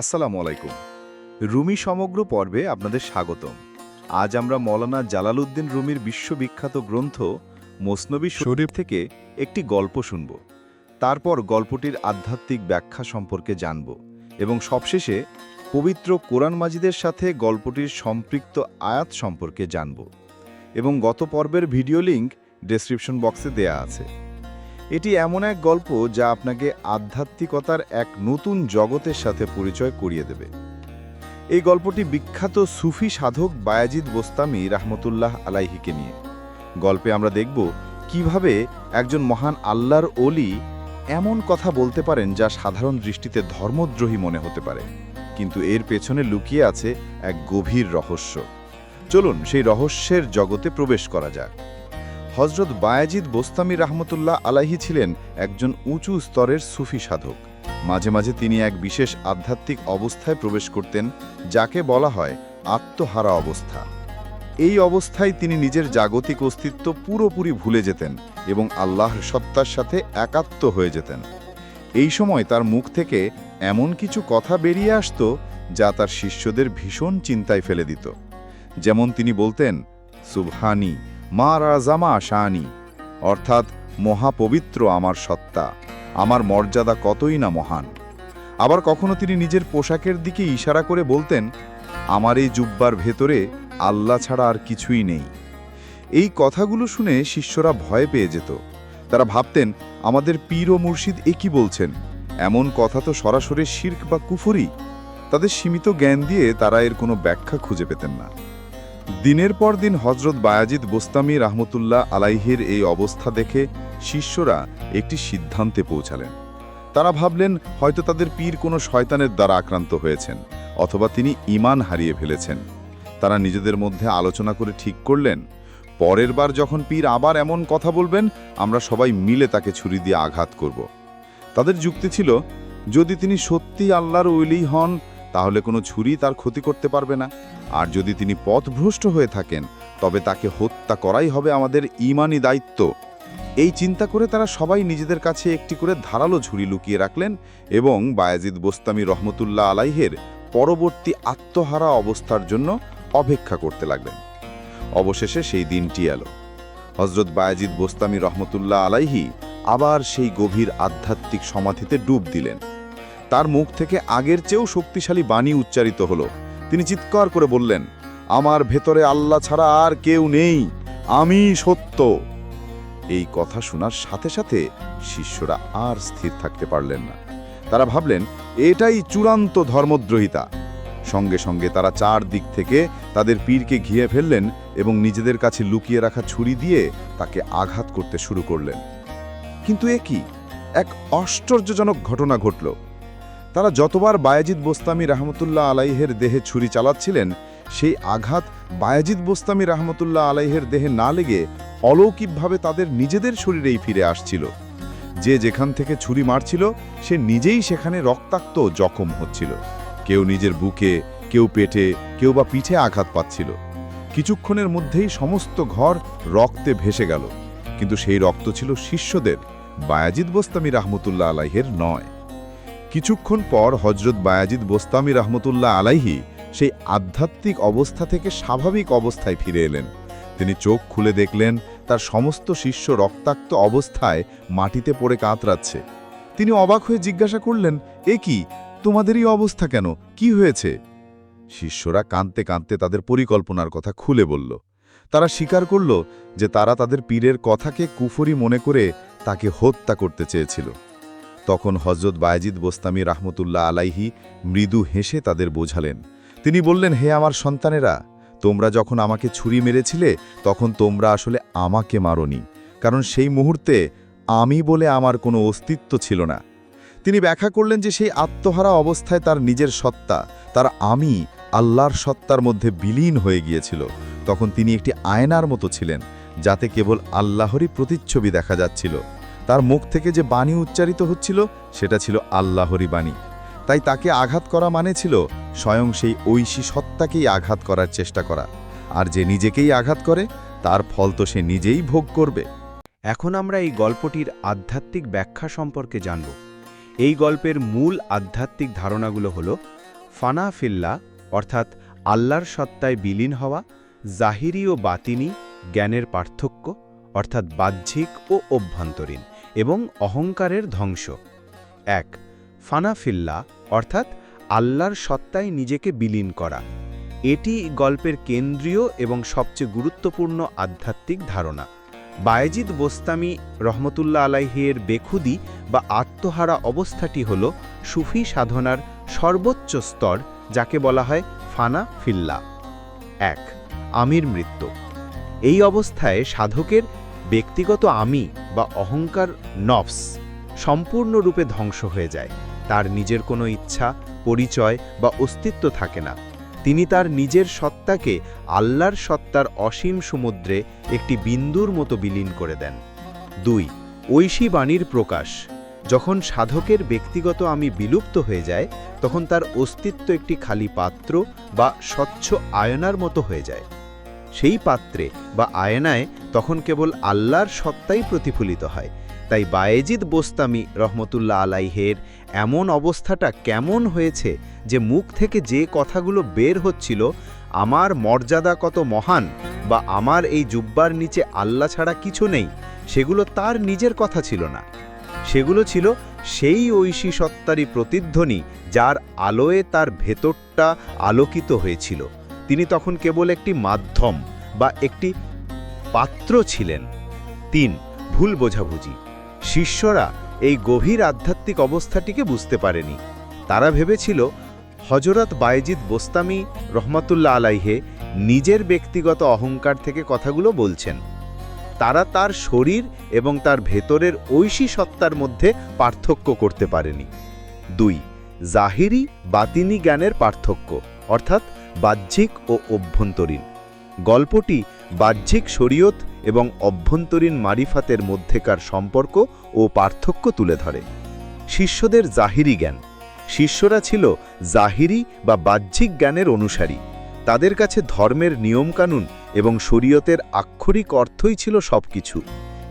আসসালামু আলাইকুম। রুমি সমগ্র পর্বে আপনাদের স্বাগতম। আজ আমরা মৌলানা জালালউদ্দিন রুমির বিশ্ববিখ্যাত গ্রন্থ মোসনবী শরীফ থেকে একটি গল্প শুনব। তারপর গল্পটির আধ্যাত্মিক ব্যাখ্যা সম্পর্কে জানব এবং সবশেষে পবিত্র কোরআন মাজিদের সাথে গল্পটির সম্পৃক্ত আয়াত সম্পর্কে জানব। এবং গত পর্বের ভিডিও লিঙ্ক ডেসক্রিপশন বক্সে দেয়া আছে। এটি এমন এক গল্প যা আপনাকে আধ্যাত্মিকতার এক নতুন জগতের সাথে পরিচয় করিয়ে দেবে। এই গল্পটি বিখ্যাত সুফি সাধক বায়াজিদ বোস্তামি রাহমতুল্লাহ আলাইহিকে নিয়ে। গল্পে আমরা দেখব কীভাবে একজন মহান আল্লাহর অলি এমন কথা বলতে পারেন যা সাধারণ দৃষ্টিতে ধর্মদ্রোহী মনে হতে পারে। কিন্তু এর পেছনে লুকিয়ে আছে এক গভীর রহস্য। চলুন সেই রহস্যের জগতে প্রবেশ করা যাক। হজরত বায়াজিদ বোস্তামি রাহমতুল্লাহ আলাহি ছিলেন একজন উঁচু স্তরের সুফি সাধক। মাঝে মাঝে তিনি এক বিশেষ আধ্যাত্মিক অবস্থায় প্রবেশ করতেন, যাকে বলা হয় আত্মহারা অবস্থা। এই অবস্থায় তিনি নিজের জাগতিক অস্তিত্ব পুরোপুরি ভুলে যেতেন এবং আল্লাহর সত্তার সাথে একাত্ম হয়ে যেতেন। এই সময় তার মুখ থেকে এমন কিছু কথা বেরিয়ে আসতো, যা তার শিষ্যদের ভীষণ চিন্তায় ফেলে দিত। যেমন তিনি বলতেন, সুবহানি মা রাজামা শানি অর্থাৎ মহাপবিত্র আমার সত্তা, আমার মর্যাদা কতই না মহান। আবার কখনো তিনি নিজের পোশাকের দিকে ইশারা করে বলতেন, আমার এই জুব্বার ভেতরে আল্লাহ ছাড়া আর কিছুই নেই। এই কথাগুলো শুনে শিষ্যরা ভয় পেয়ে যেত। তারা ভাবতেন, আমাদের পীর ও মুর্শিদ একই বলছেন? এমন কথা তো সরাসরি শির্ক বা কুফরি? তাদের সীমিত জ্ঞান দিয়ে তারা এর কোনো ব্যাখ্যা খুঁজে পেতেন না। দিনের পর দিন হজরত বায়াজিদ বোস্তামি রাহমতুল্লাহ আলাইহির এই অবস্থা দেখে শিষ্যরা একটি সিদ্ধান্তে পৌঁছালেন। তারা ভাবলেন, হয়তো তাদের পীর কোনো শয়তানের দ্বারা আক্রান্ত হয়েছেন, অথবা তিনি ইমান হারিয়ে ফেলেছেন। তারা নিজেদের মধ্যে আলোচনা করে ঠিক করলেন, পরের বার যখন পীর আবার এমন কথা বলবেন, আমরা সবাই মিলে তাকে ছুরি দিয়ে আঘাত করব। তাদের যুক্তি ছিল, যদি তিনি সত্যি আল্লাহর ওইলি হন, তাহলে কোনো ছুরি তার ক্ষতি করতে পারবে না। আর যদি তিনি পথভ্রষ্ট হয়ে থাকেন, তবে তাকে হত্যা করাই হবে আমাদের ইমানি দায়িত্ব। এই চিন্তা করে তারা সবাই নিজেদের কাছে একটি করে ধারালো ঝুড়ি লুকিয়ে রাখলেন এবং বায়াজিদ বোস্তামি রহমতুল্লাহ আলাইহের পরবর্তী আত্মহারা অবস্থার জন্য অপেক্ষা করতে লাগলেন। অবশেষে সেই দিনটি এলো। হজরত বায়াজিদ বোস্তামি রহমতুল্লাহ আলাইহি আবার সেই গভীর আধ্যাত্মিক সমাধিতে ডুব দিলেন। তার মুখ থেকে আগের চেয়েও শক্তিশালী বাণী উচ্চারিত হলো তিনি চিৎকার করে বললেন, আমার ভেতরে আল্লাহ ছাড়া আর কেউ নেই, আমি সত্য। এই কথা শোনার সাথে সাথে শিষ্যরা আর স্থির থাকতে পারলেন না। তারা ভাবলেন, এটাই চূড়ান্ত ধর্মদ্রোহিতা। সঙ্গে সঙ্গে তারা চার দিক থেকে তাদের পীরকে ঘিয়ে ফেললেন এবং নিজেদের কাছে লুকিয়ে রাখা ছুরি দিয়ে তাকে আঘাত করতে শুরু করলেন। কিন্তু এ কি? এক আশ্চর্যজনক ঘটনা ঘটল। তারা যতবার বায়াজিদ বোস্তামি রাহমতুল্লাহ আলাইহের দেহে ছুরি চালাচ্ছিলেন, সেই আঘাত বায়াজিদ বোস্তামি রাহমতুল্লাহ আলাইহের দেহে না লেগে অলৌকিকভাবে তাদের নিজেদের শরীরেই ফিরে আসছিল। যে যেখান থেকে ছুরি মারছিল, সে নিজেই সেখানে রক্তাক্ত জখম হচ্ছিল। কেউ নিজের বুকে, কেউ পেটে, কেউ বা পিঠে আঘাত পাচ্ছিল। কিছুক্ষণের মধ্যেই সমস্ত ঘর রক্তে ভেসে গেল। কিন্তু সেই রক্ত ছিল শিষ্যদের, বায়াজিদ বোস্তামি রাহমতুল্লাহ আলাইহের নয়। কিছুক্ষণ পর হজরত বায়াজিদ বোস্তামি রহমতুল্লাহ আলাইহি সেই আধ্যাত্মিক অবস্থা থেকে স্বাভাবিক অবস্থায় ফিরে এলেন। তিনি চোখ খুলে দেখলেন, তার সমস্ত শিষ্য রক্তাক্ত অবস্থায় মাটিতে পড়ে কাতরাচ্ছে। তিনি অবাক হয়ে জিজ্ঞাসা করলেন, এ কি? তোমাদেরই অবস্থা কেন? কি হয়েছে? শিষ্যরা কাঁদতে কাঁদতে তাদের পরিকল্পনার কথা খুলে বলল। তারা স্বীকার করল যে তারা তাদের পীরের কথাকে কুফরি মনে করে তাকে হত্যা করতে চেয়েছিল। তখন হজরত বায়াজিদ বোস্তামি রাহমতুল্লাহ আলাইহি মৃদু হেসে তাদের বোঝালেন। তিনি বললেন, হে আমার সন্তানেরা, তোমরা যখন আমাকে ছুরি মেরেছিলে, তখন তোমরা আসলে আমাকে মারনি, কারণ সেই মুহূর্তে আমি বলে আমার কোনো অস্তিত্ব ছিল না। তিনি ব্যাখ্যা করলেন যে সেই আত্মহারা অবস্থায় তার নিজের সত্তা, তার আমি আল্লাহর সত্তার মধ্যে বিলীন হয়ে গিয়েছিল। তখন তিনি একটি আয়নার মতো ছিলেন, যাতে কেবল আল্লাহরই প্রতিচ্ছবি দেখা যাচ্ছিল। তার মুখ থেকে যে বাণী উচ্চারিত হচ্ছিল, সেটা ছিল আল্লাহরই বাণী। তাই তাকে আঘাত করা মানে ছিল স্বয়ং সেই ঐশী সত্তাকেই আঘাত করার চেষ্টা করা। আর যে নিজেকেই আঘাত করে, তার ফল তো সে নিজেই ভোগ করবে। এখন আমরা এই গল্পটির আধ্যাত্মিক ব্যাখ্যা সম্পর্কে জানব। এই গল্পের মূল আধ্যাত্মিক ধারণাগুলো হল, ফানা ফিল্লা, অর্থাৎ আল্লাহর সত্তায় বিলীন হওয়া, জাহিরি ও বাতিনি, জ্ঞানের পার্থক্য, অর্থাৎ বাহ্যিক ও অভ্যন্তরীণ। এবং অহংকারের ধ্বংস। এক ফানাফিল্লা অর্থাৎ আল্লাহর সত্তায় নিজেকে বিলীন করা। এটি গল্পের কেন্দ্রীয় এবং সবচেয়ে গুরুত্বপূর্ণ আধ্যাত্মিক ধারণা। বায়েজিদ বোস্তামি রহমতুল্লাহ আলাইহের বেখুদি বা আত্মহারা অবস্থাটি হল সুফি সাধনার সর্বোচ্চ স্তর, যাকে বলা হয় ফানা ফিল্লা। এক, আমির মৃত্যু। এই অবস্থায় সাধকের ব্যক্তিগত আমি বা অহংকার নফস সম্পূর্ণরূপে ধ্বংস হয়ে যায়। তার নিজের কোনো ইচ্ছা, পরিচয় বা অস্তিত্ব থাকে না। তিনি তার নিজের সত্তাকে আল্লাহর সত্তার অসীম সমুদ্রে একটি বিন্দুর মতো বিলীন করে দেন। দুই, ঐশী বাণীর প্রকাশ। যখন সাধকের ব্যক্তিগত আমি বিলুপ্ত হয়ে যায়, তখন তার অস্তিত্ব একটি খালি পাত্র বা স্বচ্ছ আয়নার মতো হয়ে যায়। সেই পাত্রে বা আয়নায় তখন কেবল আল্লাহর সত্তাই প্রতিফলিত হয়। তাই বায়েজিদ বোস্তামি রহমতুল্লাহ আলাইহের এমন অবস্থাটা কেমন হয়েছে যে মুখ থেকে যে কথাগুলো বের হচ্ছিল, আমার মর্যাদা কত মহান বা আমার এই জুব্বার নিচে আল্লাহ ছাড়া কিছু নেই, সেগুলো তার নিজের কথা ছিল না। সেগুলো ছিল সেই ঐশী সত্তারই প্রতিধ্বনি যার আলোয় তার ভেতরটা আলোকিত হয়েছিল। তিনি তখন কেবল একটি মাধ্যম বা একটি পাত্র ছিলেন। তিন, ভুল বোঝাবুঝি। শিষ্যরা এই গভীর আধ্যাত্মিক অবস্থাটিকে বুঝতে পারেনি। তারা ভেবেছিল হজরত বায়েজিদ বোস্তামি রহমাতুল্লাহ আলাইহে নিজের ব্যক্তিগত অহংকার থেকে কথাগুলো বলছেন। তারা তার শরীর এবং তার ভেতরের ঐশী সত্তার মধ্যে পার্থক্য করতে পারেনি। দুই, জাহিরি বাতিনি জ্ঞানের পার্থক্য, অর্থাৎ বাহ্যিক ও অভ্যন্তরীণ। গল্পটি বাহ্যিক শরীয়ত এবং অভ্যন্তরীণ মারিফাতের মধ্যেকার সম্পর্ক ও পার্থক্য তুলে ধরে। শিষ্যদের জাহিরি জ্ঞান। শিষ্যরা ছিল জাহিরি বা বাহ্যিক জ্ঞানের অনুসারী। তাদের কাছে ধর্মের নিয়মকানুন এবং শরীয়তের আক্ষরিক অর্থই ছিল সবকিছু।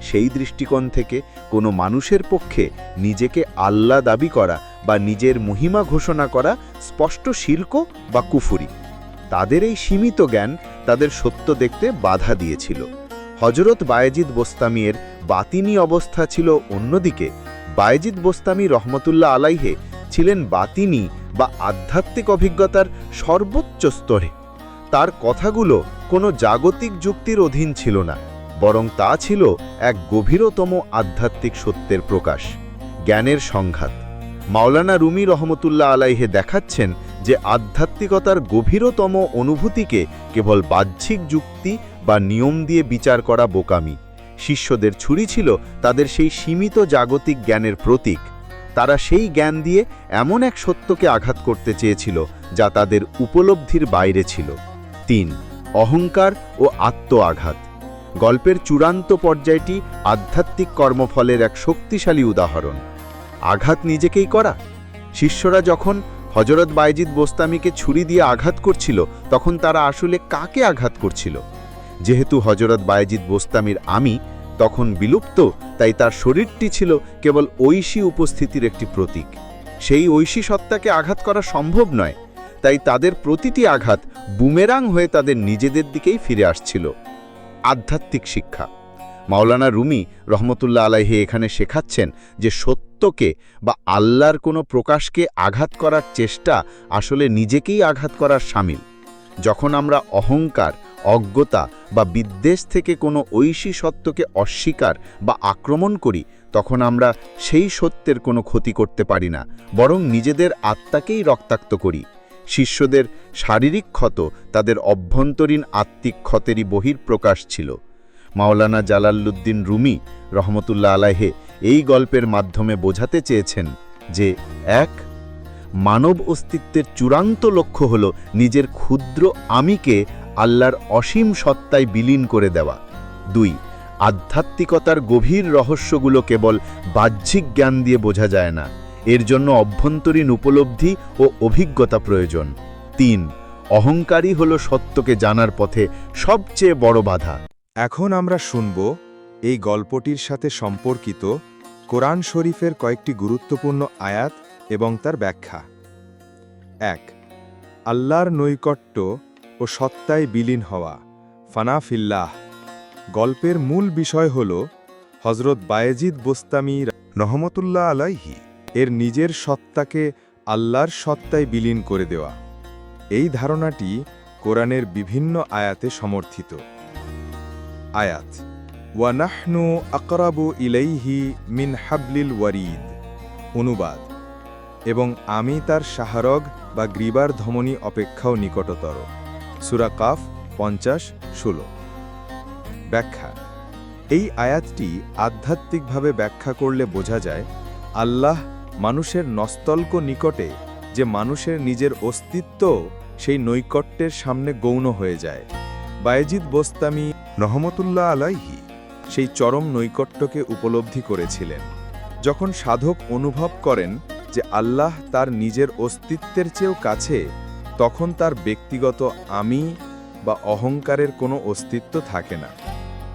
সেই দৃষ্টিকোণ থেকে কোনো মানুষের পক্ষে নিজেকে আল্লাহ দাবি করা বা নিজের মহিমা ঘোষণা করা স্পষ্ট শিল্ক বা কুফুরি। তাদের এই সীমিত জ্ঞান তাদের সত্য দেখতে বাধা দিয়েছিল। হজরত বায়েজিদ বোস্তামিয়ের বাতিনি অবস্থা ছিল অন্যদিকে। বায়েজিদ বোস্তামি রহমতুল্লাহ আলাইহে ছিলেন বাতিনি বা আধ্যাত্মিক অভিজ্ঞতার সর্বোচ্চ স্তরে। তার কথাগুলো কোনো জাগতিক যুক্তির অধীন ছিল না, বরং তা ছিল এক গভীরতম আধ্যাত্মিক সত্যের প্রকাশ, জ্ঞানের সংঘাত। মাওলানা রুমি রহমতুল্লাহ আলাইহে দেখাচ্ছেন যে আধ্যাত্মিকতার গভীরতম অনুভূতিকে কেবল বাহ্যিক যুক্তি বা নিয়ম দিয়ে বিচার করা বোকামি। শিষ্যদের ছুরি ছিল তাদের সেই সীমিত জাগতিক জ্ঞানের প্রতীক। তারা সেই জ্ঞান দিয়ে এমন এক সত্যকে আঘাত করতে চেয়েছিল যা তাদের উপলব্ধির বাইরে ছিল। তিন, অহংকার ও আত্ম আঘাত গল্পের চূড়ান্ত পর্যায়টি আধ্যাত্মিক কর্মফলের এক শক্তিশালী উদাহরণ। আঘাত নিজেকেই করা। শিষ্যরা যখন হজরত বাইজিদ বোস্তামিকে ছুরি দিয়ে আঘাত করছিল, তখন তারা আসলে কাকে আঘাত করছিল? যেহেতু হজরত বায়েজিদ বোস্তামির আমি তখন বিলুপ্ত, তাই তার শরীরটি ছিল কেবল ঐশী উপস্থিতির একটি প্রতীক। সেই ঐশী সত্তাকে আঘাত করা সম্ভব নয়, তাই তাদের প্রতিটি আঘাত বুমেরাং হয়ে তাদের নিজেদের দিকেই ফিরে আসছিল। আধ্যাত্মিক শিক্ষা। মাওলানা রুমি রহমতুল্লাহ আলাহি এখানে শেখাচ্ছেন যে সত্যকে বা আল্লাহর কোনো প্রকাশকে আঘাত করার চেষ্টা আসলে নিজেকেই আঘাত করার সামিল। যখন আমরা অহংকার, অজ্ঞতা বা বিদ্বেষ থেকে কোনো ঐশী সত্যকে অস্বীকার বা আক্রমণ করি, তখন আমরা সেই সত্যের কোনো ক্ষতি করতে পারি না, বরং নিজেদের আত্মাকেই রক্তাক্ত করি। শিষ্যদের শারীরিক ক্ষত তাদের অভ্যন্তরীণ আত্মিক ক্ষতেরই বহির্প্রকাশ ছিল। মাওলানা জালালুদ্দিন রুমি রহমতুল্লাহ আলাহে এই গল্পের মাধ্যমে বোঝাতে চেয়েছেন যে, এক, মানব অস্তিত্বের চূড়ান্ত লক্ষ্য হল নিজের ক্ষুদ্র আমিকে আল্লাহর অসীম সত্তায় বিলীন করে দেওয়া। দুই, আধ্যাত্মিকতার গভীর রহস্যগুলো কেবল বাহ্যিক জ্ঞান দিয়ে বোঝা যায় না, এর জন্য অভ্যন্তরীণ উপলব্ধি ও অভিজ্ঞতা প্রয়োজন। তিন অহংকারী হল সত্যকে জানার পথে সবচেয়ে বড় বাধা। এখন আমরা শুনব এই গল্পটির সাথে সম্পর্কিত কোরআন শরীফের কয়েকটি গুরুত্বপূর্ণ আয়াত এবং তার ব্যাখ্যা। এক, আল্লাহর নৈকট্য ও সত্তায় বিলীন হওয়া, ফানাফিল্লাহ। গল্পের মূল বিষয় হল হজরত বায়েজিদ বোস্তামি রহমতুল্লাহ আলাইহি, এর নিজের সত্তাকে আল্লাহর সত্তায় বিলীন করে দেওয়া। এই ধারণাটি কোরআনের বিভিন্ন আয়াতে সমর্থিত। আয়াত, ওয়ানাহনু আকরাবু ইলাইহি মিন হাবলিল ওয়ারিদ অনুবাদ, এবং আমি তার সাহারগ বা গ্রীবার ধমনী অপেক্ষাও নিকটতর সুরা কাফ পঞ্চাশ ষোলো। ব্যাখ্যা, এই আয়াতটি আধ্যাত্মিকভাবে ব্যাখ্যা করলে বোঝা যায়, আল্লাহ মানুষের নস্তল্ক নিকটে যে মানুষের নিজের অস্তিত্ব সেই নৈকট্যের সামনে গৌণ হয়ে যায়। বায়েজিদ বোস্তামি রহমতুল্লাহ আলাইহি সেই চরম নৈকট্যকে উপলব্ধি করেছিলেন, যখন সাধক অনুভব করেন যে আল্লাহ তার নিজের অস্তিত্বের চেয়েও কাছে, তখন তার ব্যক্তিগত আমি বা অহংকারের কোনো অস্তিত্ব থাকে না।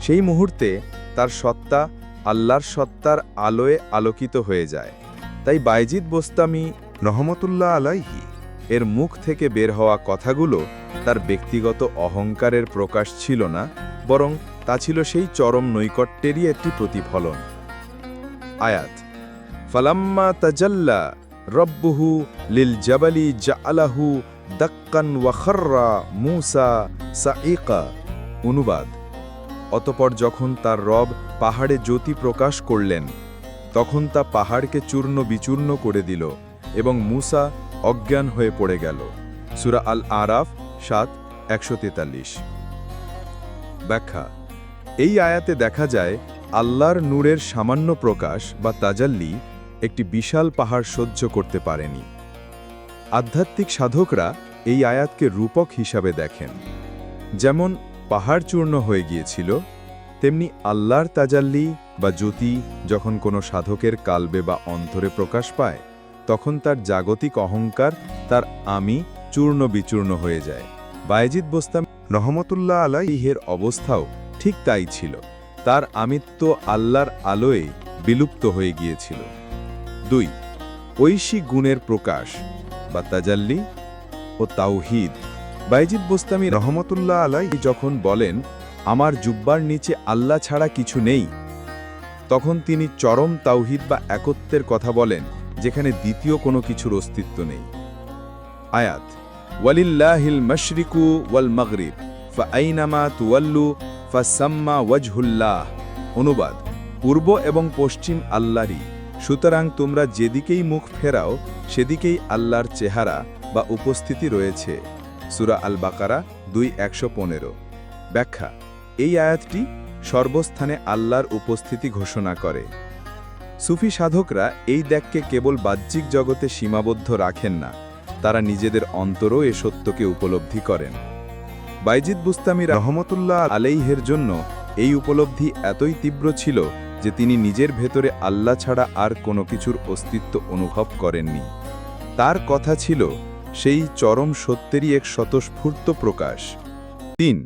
সেই মুহূর্তে তার সত্তা আল্লাহর সত্তার আলোয় আলোকিত হয়ে যায়। তাই বাইজিদ বোস্তামি রহমতুল্লাহ আলাইহি এর মুখ থেকে বের হওয়া কথাগুলো তার ব্যক্তিগত অহংকারের প্রকাশ ছিল না, বরং তা ছিল সেই চরম নৈকট্যেরই একটি প্রতিফলন। আয়াত, ফালাম্মা তাজাল্লা রব্বুহু লিল জাবালি জাআলাহু দাক্কান ওয়াখাররা মুসা সাইকা অনুবাদ, অতপর যখন তার রব পাহাড়ে জ্যোতি প্রকাশ করলেন, তখন তা পাহাড়কে চূর্ণ বিচূর্ণ করে দিল এবং মুসা অজ্ঞান হয়ে পড়ে গেল। সুরা আল আরাফ সাত, একশো তেতাল্লিশ। ব্যাখ্যা, এই আয়াতে দেখা যায় আল্লাহর নূরের সামান্য প্রকাশ বা তাজাল্লি একটি বিশাল পাহাড় সহ্য করতে পারেনি। আধ্যাত্মিক সাধকরা এই আয়াতকে রূপক হিসাবে দেখেন। যেমন পাহাড় চূর্ণ হয়ে গিয়েছিল, তেমনি আল্লাহর তাজাল্লি বা জ্যোতি যখন কোনো সাধকের কালবে বা অন্তরে প্রকাশ পায়, তখন তার জাগতিক অহংকার, তার আমি চূর্ণ বিচূর্ণ হয়ে যায়। বায়েজিদ বোস্তাম রহমতুল্লাহ আলাইহের অবস্থাও ঠিক তাই ছিল। তার আমিত্ব আল্লাহর আলোয় বিলুপ্ত হয়ে গিয়েছিল। দুই, ঐশী গুণের প্রকাশ বা তাজাল্লি ও তাওহিদ। বাইজিদ বোস্তামি রহমতুল্লাহ আলাই যখন বলেন, আমার জুব্বার নিচে আল্লাহ ছাড়া কিছু নেই, তখন তিনি চরম তাওহিদ বা একত্বের কথা বলেন, যেখানে দ্বিতীয় কোনো কিছুর অস্তিত্ব নেই। আয়াত ওয়ালিল্লাহিল মশরিকু ওয়াল মগরিব তুয়াল্লু ফা সাম্মা ওয়াজহুল্লাহ। অনুবাদ, পূর্ব এবং পশ্চিম আল্লাহরই। সুতরাং তোমরা যেদিকেই মুখ ফেরাও, সেদিকেই আল্লাহর চেহারা বা উপস্থিতি রয়েছে। সুরা আল বাকারা দুই একশো পনেরো। ব্যাখ্যা, এই আয়াতটি সর্বস্থানে আল্লাহর উপস্থিতি ঘোষণা করে। সুফি সাধকরা এই দেখকে কেবল বাহ্যিক জগতে সীমাবদ্ধ রাখেন না। তারা নিজেদের অন্তরও এ সত্যকে উপলব্ধি করেন। বাইজিদ বুস্তামি রহমতুল্লাহ আলাইহের জন্য এই উপলব্ধি এতই তীব্র ছিল যে তিনি নিজের ভেতরে আল্লাহ ছাড়া আর কোনো কিছুর অস্তিত্ব অনুভব করেননি। তার কথা ছিল, সেই চরম সত্যেরই এক স্বতঃস্ফূর্ত প্রকাশ। তিন,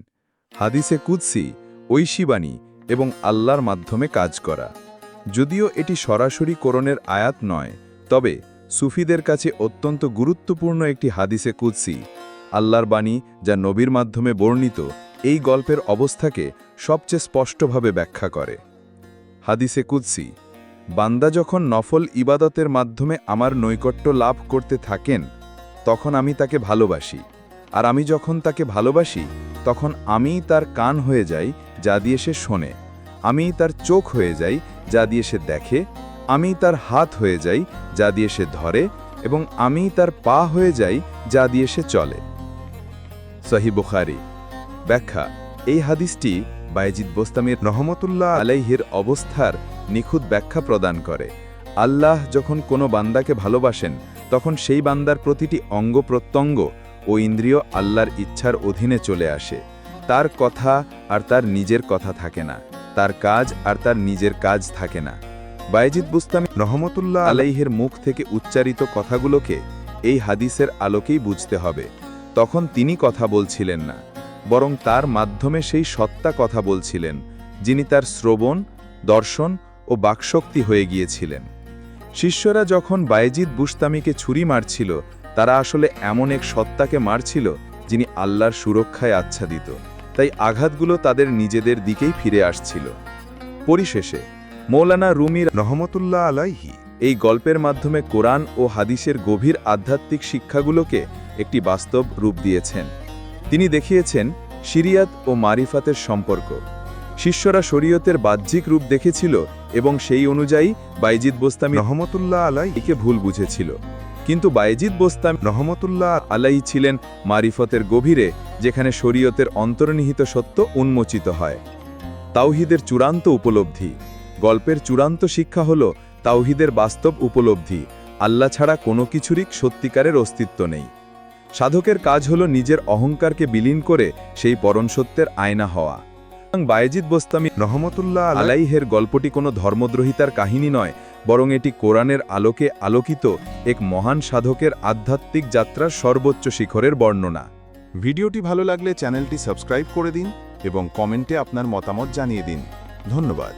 হাদিসে কুৎসি ঐশীবাণী এবং আল্লাহর মাধ্যমে কাজ করা। যদিও এটি সরাসরি করণের আয়াত নয়, তবে সুফিদের কাছে অত্যন্ত গুরুত্বপূর্ণ একটি হাদিসে কুৎসি আল্লাহর বাণী যা নবীর মাধ্যমে বর্ণিত, এই গল্পের অবস্থাকে সবচেয়ে স্পষ্টভাবে ব্যাখ্যা করে। হাদিসে কুৎসি বান্দা যখন নফল ইবাদতের মাধ্যমে আমার নৈকট্য লাভ করতে থাকেন, তখন আমি তাকে ভালোবাসি। আর আমি যখন তাকে ভালোবাসি, তখন আমিই তার কান হয়ে যাই, যা দিয়ে সে শোনে। আমিই তার চোখ হয়ে যাই, যা দিয়ে সে দেখে আমিই তার হাত হয়ে যাই, যা দিয়ে সে ধরে, এবং আমিই তার পা হয়ে যাই, যা দিয়ে সে চলে। সহি বুখারি। ব্যাখ্যা, এই হাদিসটি বাইজিদ বোস্তামির রহমতুল্লাহ আলাইহির অবস্থার নিখুঁত ব্যাখ্যা প্রদান করে। আল্লাহ যখন কোনো বান্দাকে ভালোবাসেন, তখন সেই বান্দার প্রতিটি অঙ্গ প্রত্যঙ্গ ও ইন্দ্রিয় আল্লাহর ইচ্ছার অধীনে চলে আসে। তার কথা আর তার নিজের কথা থাকে না, তার কাজ আর তার নিজের কাজ থাকে না। বাইজিদ বুস্তামি রহমতুল্লাহ আলাইহের মুখ থেকে উচ্চারিত কথাগুলোকে এই হাদিসের আলোকেই বুঝতে হবে। তখন তিনি কথা বলছিলেন না বরং তার মাধ্যমে সেই সত্তা কথা বলছিলেন যিনি তার শ্রবণ দর্শন ও বাকশক্তি হয়ে গিয়েছিলেন। শিষ্যরা যখন বায়েজিদ বুস্তামিকে ছুরি মারছিল তারা আসলে এমন এক সত্তাকে মারছিল যিনি আল্লাহর সুরক্ষায় আচ্ছাদিত। তাই আঘাতগুলো তাদের নিজেদের দিকেই ফিরে আসছিল। পরিশেষে মৌলানা রুমির রহমতুল্লাহ আলাইহি। এই গল্পের মাধ্যমে কোরআন ও হাদিসের গভীর আধ্যাত্মিক শিক্ষাগুলোকে একটি বাস্তব রূপ দিয়েছেন। তিনি দেখিয়েছেন শিরিয়াত ও মারিফাতের সম্পর্ক। শিষ্যরা শরীয়তের বাহ্যিক রূপ দেখেছিল এবং সেই অনুযায়ী বাইজিদ বোস্তামি রহমতুল্লাহ আলাইকে ভুল বুঝেছিল। কিন্তু বাইজিদ বোস্তামি রহমতুল্লাহ আলাই ছিলেন মারিফতের গভীরে যেখানে শরীয়তের অন্তর্নিহিত সত্য উন্মোচিত হয়। তাওহিদের চূড়ান্ত উপলব্ধি। গল্পের চূড়ান্ত শিক্ষা হল তাওহিদের বাস্তব উপলব্ধি। আল্লাহ ছাড়া কোনো কিছুরই সত্যিকারের অস্তিত্ব নেই। সাধকের কাজ হল নিজের অহংকারকে বিলীন করে সেই পরম সত্যের আয়না হওয়া। বায়েজিদ বোস্তামি রহমতুল্লাহ আলাইহের গল্পটি কোনো ধর্মদ্রোহিতার কাহিনী নয়, বরং এটি কোরআনের আলোকে আলোকিত এক মহান সাধকের আধ্যাত্মিক যাত্রার সর্বোচ্চ শিখরের বর্ণনা। ভিডিওটি ভালো লাগলে চ্যানেলটি সাবস্ক্রাইব করে দিন এবং কমেন্টে আপনার মতামত জানিয়ে দিন। ধন্যবাদ।